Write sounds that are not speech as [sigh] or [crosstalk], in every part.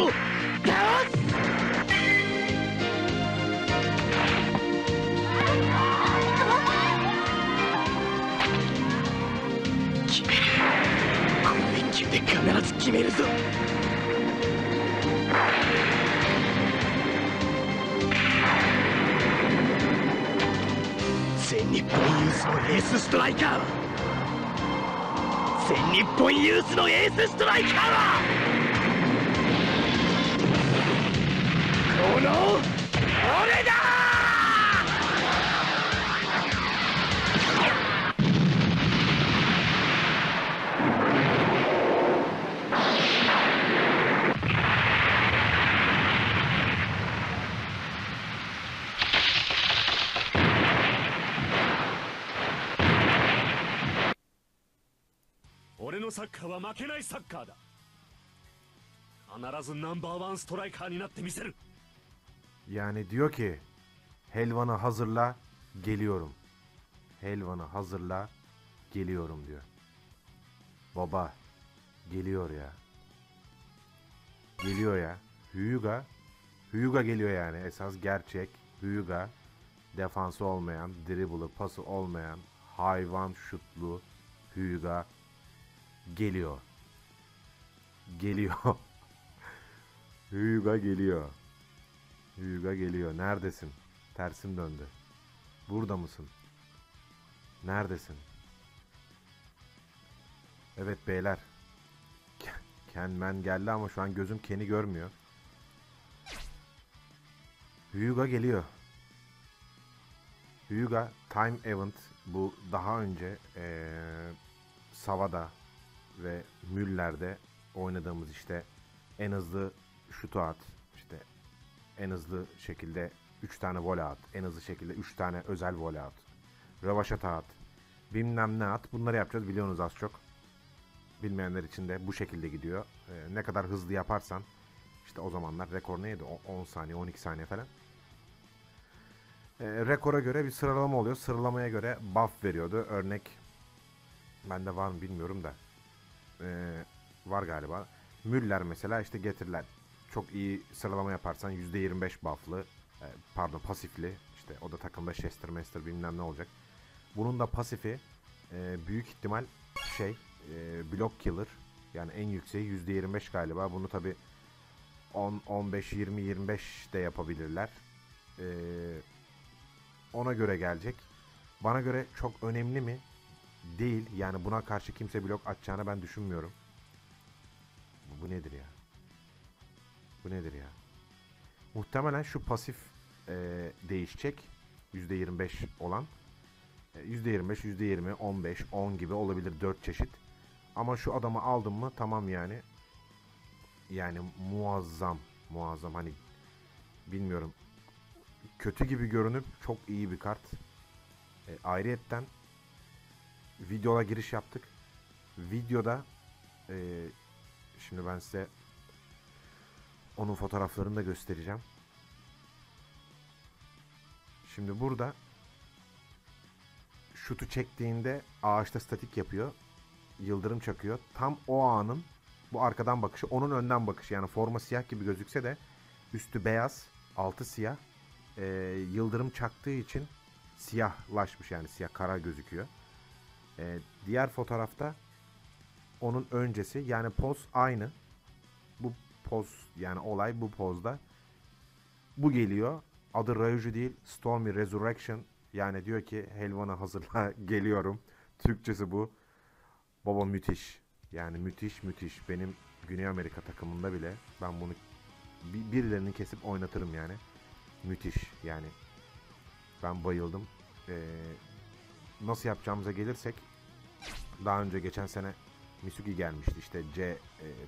クを倒す決めるこの一球で必ず決めるぞ。全日本ユースのエースストライカー。は全日本ユースのエースストライカーはこの俺だ！俺のサッカーは負けないサッカーだ。必ずナンバーワンストライカーになってみせる。Yani diyor ki helvanı hazırla geliyorum. Helvanı hazırla geliyorum diyor. Baba geliyor ya. Geliyor ya. Hyuga. Hyuga geliyor yani. Esas gerçek. Hyuga. Defansı olmayan, dribble'ı, pası olmayan, hayvan şutlu Hyuga geliyor. Geliyor. [laughs] Hyuga geliyor. Hyuga geliyor. Neredesin? Tersim döndü. Burada mısın? Neredesin? Evet beyler. Ken Man geldi ama şu an gözüm Ken'i görmüyor. Hyuga geliyor. Hyuga Time Event bu daha önce eee Sava'da ve Müller'de oynadığımız işte en hızlı şutu at, en hızlı şekilde 3 tane voley at, en hızlı şekilde 3 tane özel voley at, rövaşata at, bilmem ne at. Bunları yapacağız biliyorsunuz az çok. Bilmeyenler için de bu şekilde gidiyor. Ee, ne kadar hızlı yaparsan işte o zamanlar rekor neydi? O- 10 saniye, 12 saniye falan. Ee, rekora göre bir sıralama oluyor. Sıralamaya göre buff veriyordu. Örnek bende var mı bilmiyorum da. Ee, var galiba. Müller mesela işte getirirler. Çok iyi sıralama yaparsan %25 buff'lı, e, pardon pasifli. işte o da takımda Chester Master bilmem ne olacak. Bunun da pasifi e, büyük ihtimal şey e, block killer. Yani en yükseği %25 galiba. Bunu tabi 10, 15, 20, 25 de yapabilirler. E, ona göre gelecek. Bana göre çok önemli mi? Değil. Yani buna karşı kimse blok atacağını ben düşünmüyorum. Bu, bu nedir ya? Bu nedir ya? Muhtemelen şu pasif e, değişecek. %25 olan. E, %25, %20, 15, 10 gibi olabilir 4 çeşit. Ama şu adamı aldım mı tamam yani. Yani muazzam. Muazzam hani bilmiyorum. Kötü gibi görünüp çok iyi bir kart. E, ayrıyetten videoya giriş yaptık. Videoda e, şimdi ben size onun fotoğraflarını da göstereceğim. Şimdi burada şutu çektiğinde ağaçta statik yapıyor. Yıldırım çakıyor. Tam o anın bu arkadan bakışı onun önden bakışı. Yani forma siyah gibi gözükse de üstü beyaz, altı siyah. Ee, yıldırım çaktığı için siyahlaşmış yani siyah kara gözüküyor. Ee, diğer fotoğrafta onun öncesi yani poz aynı. Bu poz yani olay bu pozda. Bu geliyor. Adı Rayuju değil Stormy Resurrection. Yani diyor ki helvanı hazırla [laughs] geliyorum. Türkçesi bu. Baba müthiş. Yani müthiş müthiş. Benim Güney Amerika takımında bile ben bunu bir- birilerini kesip oynatırım yani. Müthiş yani. Ben bayıldım. Ee, nasıl yapacağımıza gelirsek daha önce geçen sene Misugi gelmişti işte C e,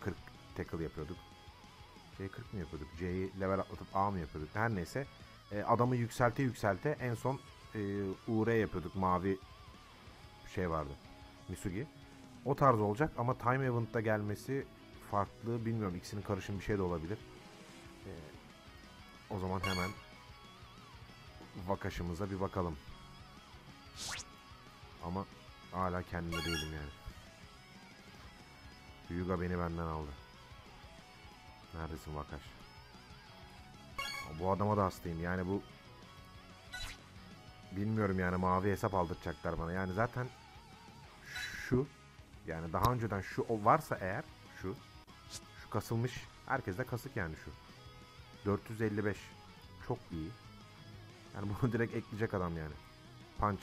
40 tackle yapıyorduk. C40 mı yapıyorduk? C'yi level atlatıp A mı yapıyorduk? Her neyse e, adamı yükselte yükselte en son e, UR yapıyorduk. Mavi şey vardı. Misugi. O tarz olacak ama Time Event'ta gelmesi farklı. Bilmiyorum ikisinin karışım bir şey de olabilir. E, o zaman hemen vakaşımıza bir bakalım. Ama hala kendimde değilim yani. Hyuga beni benden aldı. Neredesin Vakaş? Bu adama da hastayım. Yani bu bilmiyorum yani mavi hesap aldıracaklar bana. Yani zaten şu yani daha önceden şu o varsa eğer şu şu kasılmış herkes de kasık yani şu. 455 çok iyi. Yani [laughs] bunu direkt ekleyecek adam yani. Punch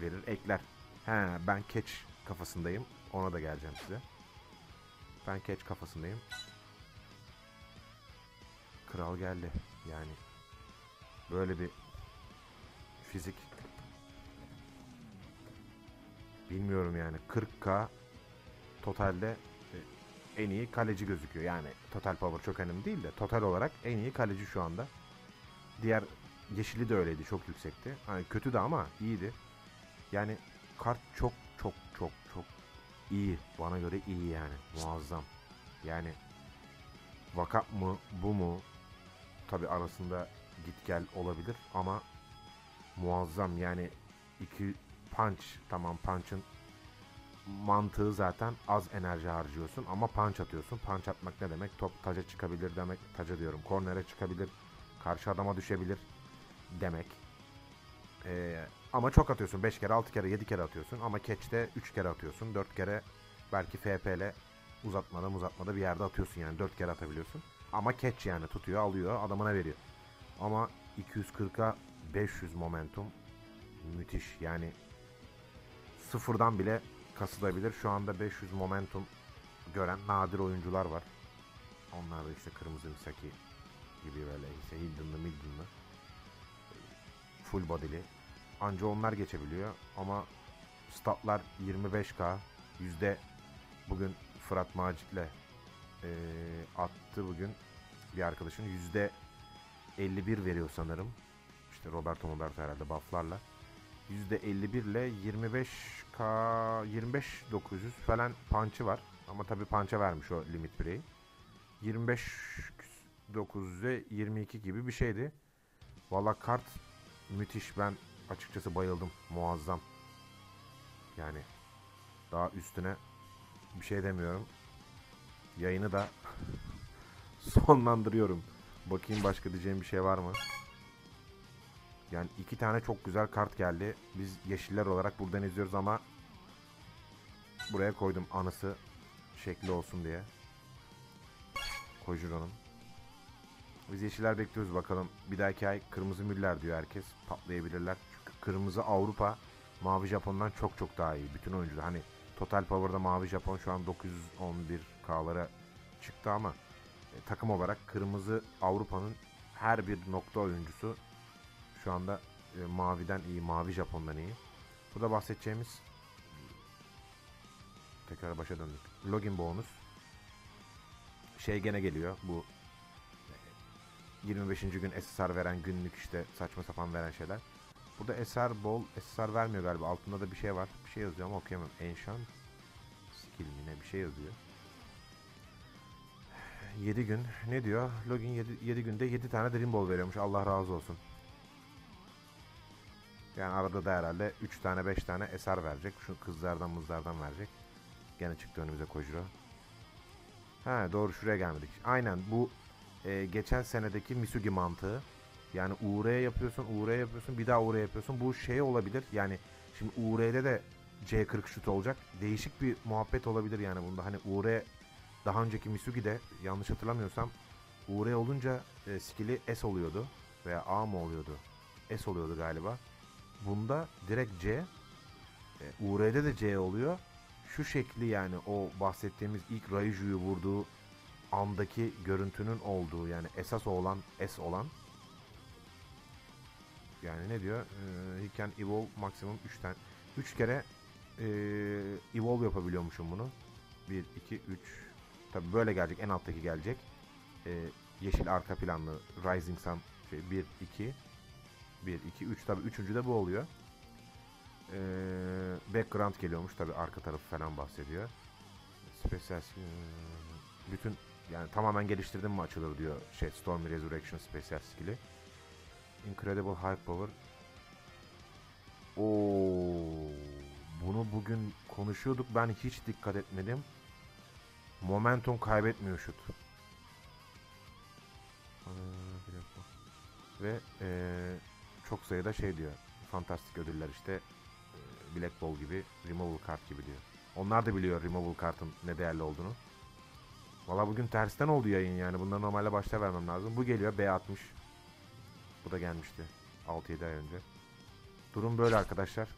verir ekler. He ben catch kafasındayım. Ona da geleceğim size. Ben catch kafasındayım. Kral geldi. Yani böyle bir fizik bilmiyorum yani 40k totalde e, en iyi kaleci gözüküyor. Yani total power çok önemli değil de total olarak en iyi kaleci şu anda. Diğer yeşili de öyleydi çok yüksekti. Hani kötü de ama iyiydi. Yani kart çok çok çok çok iyi. Bana göre iyi yani. Muazzam. Yani vakap mı bu mu tabi arasında git gel olabilir ama muazzam yani iki punch tamam punch'ın mantığı zaten az enerji harcıyorsun ama punch atıyorsun. Punch atmak ne demek? Top taca çıkabilir demek. Taca diyorum. Kornere çıkabilir. Karşı adama düşebilir demek. Ee, ama çok atıyorsun. 5 kere, 6 kere, 7 kere atıyorsun. Ama catch'te 3 kere atıyorsun. 4 kere belki FP ile uzatmada uzatmada bir yerde atıyorsun yani. 4 kere atabiliyorsun. Ama catch yani tutuyor, alıyor, adamına veriyor. Ama 240'a 500 momentum müthiş. Yani sıfırdan bile kasılabilir. Şu anda 500 momentum gören nadir oyuncular var. Onlar da işte kırmızı Misaki gibi böyle işte Hidden'lı Midden'lı full body'li. Anca onlar geçebiliyor ama statlar 25k yüzde bugün Fırat Macit'le eee, attı bugün bir arkadaşın yüzde 51 veriyor sanırım. İşte Roberto Roberto herhalde bufflarla. Yüzde 51 ile 25k 25 900 falan punch'ı var. Ama tabi punch'a vermiş o limit bireyi. 25 900'e 22 gibi bir şeydi. Valla kart müthiş. Ben açıkçası bayıldım. Muazzam. Yani daha üstüne bir şey demiyorum. Yayını da sonlandırıyorum. Bakayım başka diyeceğim bir şey var mı? Yani iki tane çok güzel kart geldi. Biz yeşiller olarak buradan izliyoruz ama buraya koydum anısı şekli olsun diye. Kojuro'nun. Biz yeşiller bekliyoruz bakalım. Bir dahaki ay kırmızı müller diyor herkes. Patlayabilirler. Çünkü kırmızı Avrupa mavi Japon'dan çok çok daha iyi. Bütün oyuncular hani Total Power'da mavi Japon şu an 911K'lara çıktı ama e, takım olarak kırmızı Avrupa'nın her bir nokta oyuncusu şu anda e, maviden iyi, mavi Japon'dan iyi. Burada bahsedeceğimiz tekrar başa döndük. Login bonus şey gene geliyor. Bu e, 25. gün SSR veren günlük işte saçma sapan veren şeyler. Burada SR bol SSR vermiyor galiba. Altında da bir şey var. Bir şey yazıyor ama okuyamam. Enchant skill mi ne bir şey yazıyor. 7 gün ne diyor? Login 7, 7 günde 7 tane Dream Ball veriyormuş. Allah razı olsun. Yani arada da herhalde 3 tane 5 tane eser verecek. Şu kızlardan mızlardan verecek. Gene çıktı önümüze Kojiro. Ha doğru şuraya gelmedik. Aynen bu e, geçen senedeki Misugi mantığı. Yani UR yapıyorsun, UR yapıyorsun, bir daha UR yapıyorsun. Bu şey olabilir. Yani şimdi UR'de de C40 şut olacak. Değişik bir muhabbet olabilir yani bunda. Hani UR daha önceki Misugi'de yanlış hatırlamıyorsam UR olunca e, skill'i S oluyordu veya A mı oluyordu? S oluyordu galiba. Bunda direkt C. E, UR'de de C oluyor. Şu şekli yani o bahsettiğimiz ilk Raiju'yu vurduğu andaki görüntünün olduğu yani esas olan S olan yani ne diyor? Ee, he can evolve maksimum 3 tane. 3 kere e, evolve yapabiliyormuşum bunu. 1, 2, 3. Tabi böyle gelecek. En alttaki gelecek. Ee, yeşil arka planlı Rising Sun şey 1, 2 1, 2, 3 tabi üçüncü de bu oluyor. Ee, background geliyormuş tabi arka tarafı falan bahsediyor. Special skill, bütün yani tamamen geliştirdim mi açılır diyor şey Stormy Resurrection Special skill'i. Incredible High Power. Oo, bunu bugün konuşuyorduk ben hiç dikkat etmedim. Momentum kaybetmiyor şut. Ball. Ve eee, çok sayıda şey diyor. Fantastik ödüller işte. eee, Black Ball gibi, Removal Kart gibi diyor. Onlar da biliyor Removal Kart'ın ne değerli olduğunu. Valla bugün tersten oldu yayın yani. Bunları normalde başta vermem lazım. Bu geliyor B60. Bu da gelmişti 6-7 ay önce. Durum böyle arkadaşlar.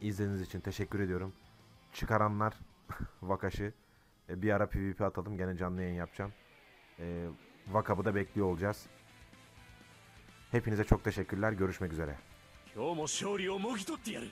İzlediğiniz için teşekkür ediyorum. Çıkaranlar [laughs] Vakaş'ı e, bir ara PvP atalım. Gene canlı yayın yapacağım. E, Vakabı da bekliyor olacağız. Hepinize çok teşekkürler. Görüşmek üzere. 今日も勝利をもぎ取ってやる